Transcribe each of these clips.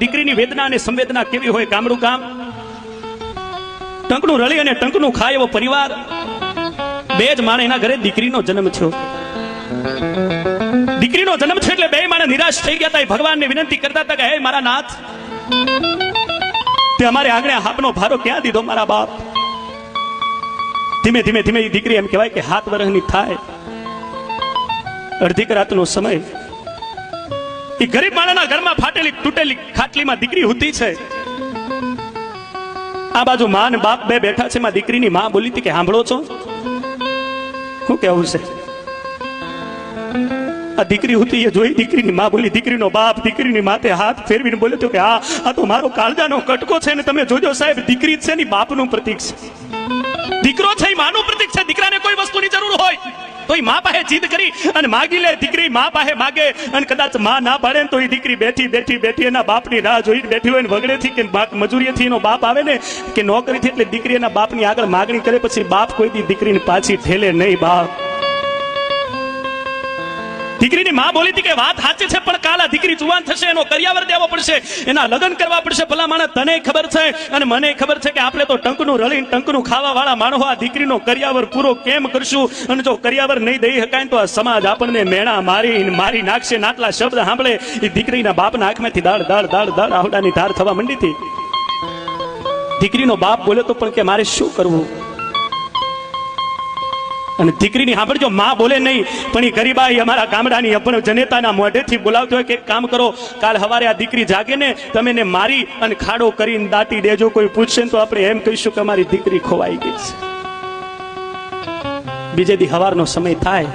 દીકરીની વેદના અને સંવેદના કેવી હોય ગામડું ગામ? ટંકનું રળી અને ટંકનું ખાય એવો પરિવાર. બે જ માણે એના ઘરે દીકરીનો જન્મ થયો. દીકરીનો જન્મ છે એટલે બે માણે નિરાશ થઈ ગયા હતા ભગવાનને વિનંતી કરતા હતા કે, હે મારા નાથ, તે અમારે આંગણે હાપનો ભારો ક્યાં દીધો મારા બાપ? ધીમે ધીમે ધીમે દીકરી એમ કહેવાય કે હાથ વરહની થાય. અડધી રાતનો સમય એ ગરીબ માણસના ઘરમાં ફાટેલી તૂટેલી ખાટલીમાં દીકરી હોતી છે. આ બાજુ માં બાપ બે બેઠા છે માં દીકરીની માં બોલી હતી કે સાંભળો છો? શું કેવું છે? આ દીકરી હતી એ જોઈ દીકરીની માં બોલી, દીકરીનો બાપ દીકરીની માથે હાથ ફેરવીને બોલ્યો હતો કે આ આ તો મારો કાળજાનો કટકો છે ને તમે જોજો સાહેબ, દીકરી છે ને બાપનું પ્રતીક છે. દીકરો છે એ માનું પ્રતીક છે, દીકરાને કોઈ વસ્તુની જરૂર હોય. તો ઈ મા પાસે જીદ કરી અને માગી લે દીકરી, મા પાસે માગે અને કદાચ મા ના પાડે ને તો એ દીકરી બેઠી બેઠી બેઠી એના બાપની રાહ જોઈ બેઠી હોય ને વગડેથી કે બાપ મજૂરીએથી એનો બાપ આવે ને કે નોકરીથી એટલે દીકરી એના બાપની આગળ માગણી કરે, પછી બાપ કોઈ દી દીકરીની પાછી ઠેલે નહીં બાપ દીકરીની માં બોલી હતી કે વાત સાચી છે, પણ કાલ આ દીકરી જુવાન થશે, એનો કરિયાવર દેવો પડશે, એના લગ્ન કરવા પડશે ભલા માણસ તને ખબર છે? અને મને ખબર છે કે આપણે તો ટંકનું રળીને ટંકનું ખાવા વાળા માણસો આ દીકરીનો કરિયાવર પૂરો કેમ કરશું? અને જો કરિયાવર નહીં દઈ શકાય તો આ સમાજ આપણને મેણા મારી મારી નાખશે નાટલા શબ્દ સાંભળે. એ દીકરીના બાપના આંખમાંથી દાળ દાળ દાળ દાળ આવડાની ધાર થવા માંડી હતી. દીકરીનો બાપ બોલ્યો તો પણ કે મારે શું કરવું? અને દીકરીની સાંભળજો, માં બોલે નહીં, પણ એ ગરીબાઈ અમારા ગામડાની પણ જનેતાના મોઢેથી બોલાવતો હોય કે કામ કરો, કાલ હવારે આ દીકરી જાગે ને, તમે એને મારી અને ખાડો કરીને દાટી દેજો, કોઈ પૂછશે તો આપણે એમ કહીશું કે અમારી દીકરી ખોવાઈ ગઈ છે. બીજે દી હવારનો સમય થાય.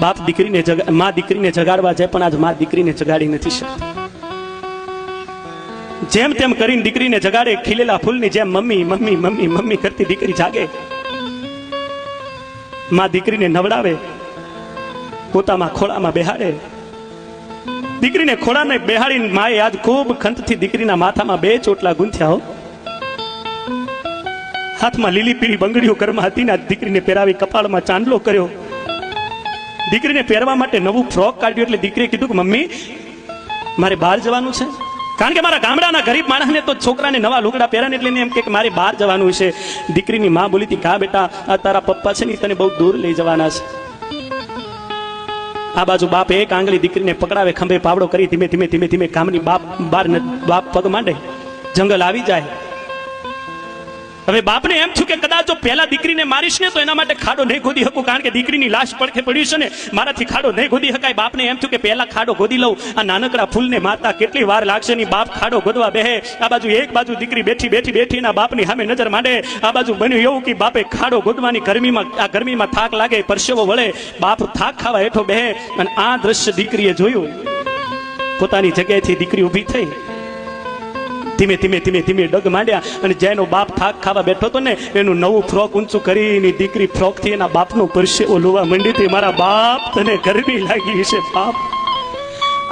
બાપ દીકરીને જગા, માં દીકરીને જગાડવા જાય, પણ આજમાં દીકરીને જગાડી નથી શકતી. જેમ તેમ કરીને દીકરીને જગાડે, ખીલેલા ફૂલની જેમ મમ્મી મમ્મી મમ્મી મમ્મી કરતી દીકરી જાગે. માં દીકરીને નવડાવે, પોતામાં ખોળામાં બેહાડે. દીકરીને ખોળાને બેહાડીને માએ આજ ખૂબ ખંતથી દીકરીના માથામાં બે ચોટલા ગુંથ્યા હો. હાથમાં લીલી પીળી બંગડીઓ ઘરમાં હતી ને આજ દીકરીને પહેરાવી કપાળમાં ચાંદલો કર્યો. દીકરીને પહેરવા માટે નવું ફ્રોક કાઢ્યું એટલે દીકરીએ કીધું કે, મમ્મી, મારે બહાર જવાનું છે. કારણ કે મારા ગામડાના ગરીબ માણસને તો છોકરાને નવા લુગડા પહેરાને એટલે એમ કે મારે બહાર જવાનું છે. દીકરીની માં બોલી હતી કા બેટા, આ તારા પપ્પા છે ને તને બહુ દૂર લઈ જવાના છે. આ બાજુ બાપ એક આંગળી દીકરીને પકડાવે, ખંભે પાવડો કરી ધીમે ધીમે ધીમે ધીમે ગામની બાપ, બાર બાપ પગ માંડે. જંગલ આવી જાય. હવે બાપને એમ થયું કે કદાચ જો પહેલા દીકરીને મારીશ ને, તો એના માટે ખાડો નહીં ખોદી શકું, કારણ કે દીકરીની લાશ પડખે પડી છે ને, મારાથી ખાડો નહીં ખોદી શકાય. બાપને એમ થયું કે પહેલા ખાડો ખોદી લઉં, આ નાનકડા ફૂલને મારતા કેટલી વાર લાગશે ની, બાપ ખાડો ગોદવા બેહે. આ બાજુ એક બાજુ દીકરી બેઠી બેઠી બેઠી ના બાપની સામે નજર માંડે. આ બાજુ બન્યું એવું કે બાપે ખાડો ગોદવાની ગરમીમાં, આ ગરમીમાં થાક લાગે, પરસેવો વળે. બાપ થાક ખાવા હેઠો બેહે, અને આ દ્રશ્ય દીકરીએ જોયું. પોતાની જગ્યાએથી દીકરી ઊભી થઈ. ધીમે ધીમે ધીમે ધીમે ડગ માંડ્યા અને જેનો બાપ થાક ખાવા બેઠો હતો ને, એનું નવું ફ્રોક ઊંચું કરીને દીકરી ફ્રોકથી એના બાપનો પરસેવો લોવા માંડી હતી. મારા બાપ તને ગરમી લાગી છે બાપ.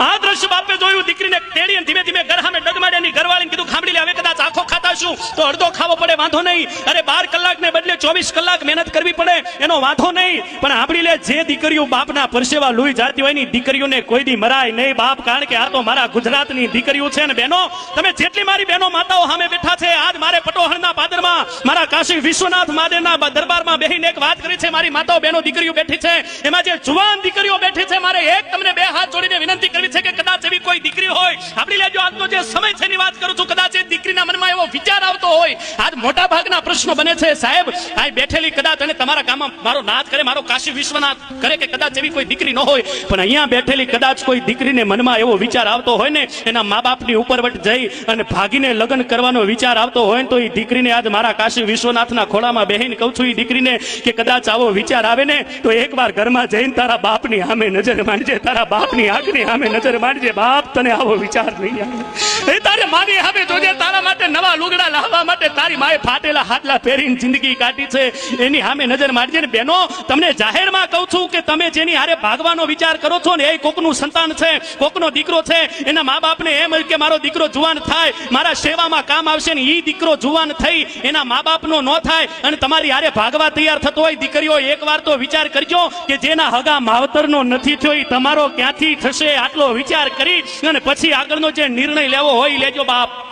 આ દ્રશ્ય બાપે જોયું. દીકરીને તેડી ધીમે ધીમે ઘર સામે ડગ માંડ્યા એની ઘરવાળીને કીધું, ખાંભળી લે, હવે કદાચ આખો ખાતા છું, તો અડધો ખાવો પડે, વાંધો નહીં. અરે બાર કલાકને બદલે ચોવીસ કલાક મહેનત કરવી પડે, એનો વાંધો નહીં. પણ આપણી લે, જે દીકરીઓ બાપના પરસેવા લોહી જાતી હોયની દીકરીઓને કોઈ દી મરાય નહીં. બાપ કારણ કે આ તો મારા ગુજરાતની દીકરીઓ છે ને બહેનો, તમે જેટલી મારી બહેનો માતાઓ સામે બેઠા છે, આજ મારે પટોહણના પાદરમાં, મારા કાશી વિશ્વનાથ મહાદેવના દરબારમાં બેહીને એક વાત કરી છે, મારી માતાઓ બહેનો દીકરીઓ બેઠી છે. એમાં જે જુવાન દીકરીઓ બેઠી છે, મારે એક તમને બે હાથ જોડીને વિનંતી કરવી છે કે કદાચ એવી કોઈ દીકરી હોય આપણી લેજો, આજનો જે સમય છે એની વાત કરું છું. કદાચ એ દીકરીના મનમાં એવો વિચાર આવતો હોય, આજ મોટા ભાગના પ્રશ્નો બને છે. સાહેબ આ બેઠેલી કદાચ અને તમારા ગામમાં મારો નાથ કરે, મારો કાશી વિશ્વનાથ કરે કે કદાચ એવી કોઈ દીકરી ન હોય, પણ અહીંયા બેઠેલી કદાચ કોઈ દીકરીને મનમાં એવો વિચાર આવતો હોય ને, એના મા બાપની ઉપરવટ જઈ અને ભાગીને લગ્ન કરવાનો વિચાર આવતો હોય તો એ દીકરીને આજ મારા કાશી વિશ્વનાથના ખોળામાં બેહીને કહું છું, એ દીકરીને કે કદાચ આવો વિચાર આવે ને, તો એકવાર ઘરમાં જઈને તારા બાપની સામે નજર માંડજે, તારા બાપની આગની સામે નજર માંડજે. બાપ તને આવો વિચાર નહીં આવે. તારે મારી હવે જોજે, તારા માટે નવા લુગડા લાવવા માટે તારી માએ ફાટેલા હાથલા પહેરીને જિંદગી કાઢી છે. એની સામે નજર મારજે ને બેનો તમને જાહેરમાં કહું છું કે તમે જેની હારે ભાગવાનો વિચાર કરો છો ને, એ કોકનું સંતાન છે, કોકનો દીકરો છે. એના મા બાપને એમ કે મારો દીકરો જુવાન થાય, મારા સેવામાં કામ આવશે ને એ દીકરો જુવાન થઈ, એના મા બાપનો ન થાય અને તમારી હારે ભાગવા તૈયાર થતો હોય દીકરીઓ, એકવાર તો વિચાર કરજો કે જેના હગા માવતરનો નથી થયો એ તમારો ક્યાંથી થશે? આટલો વિચાર કરી અને પછી આગળનો જે નિર્ણય લેવો હોય લેજો બાપ.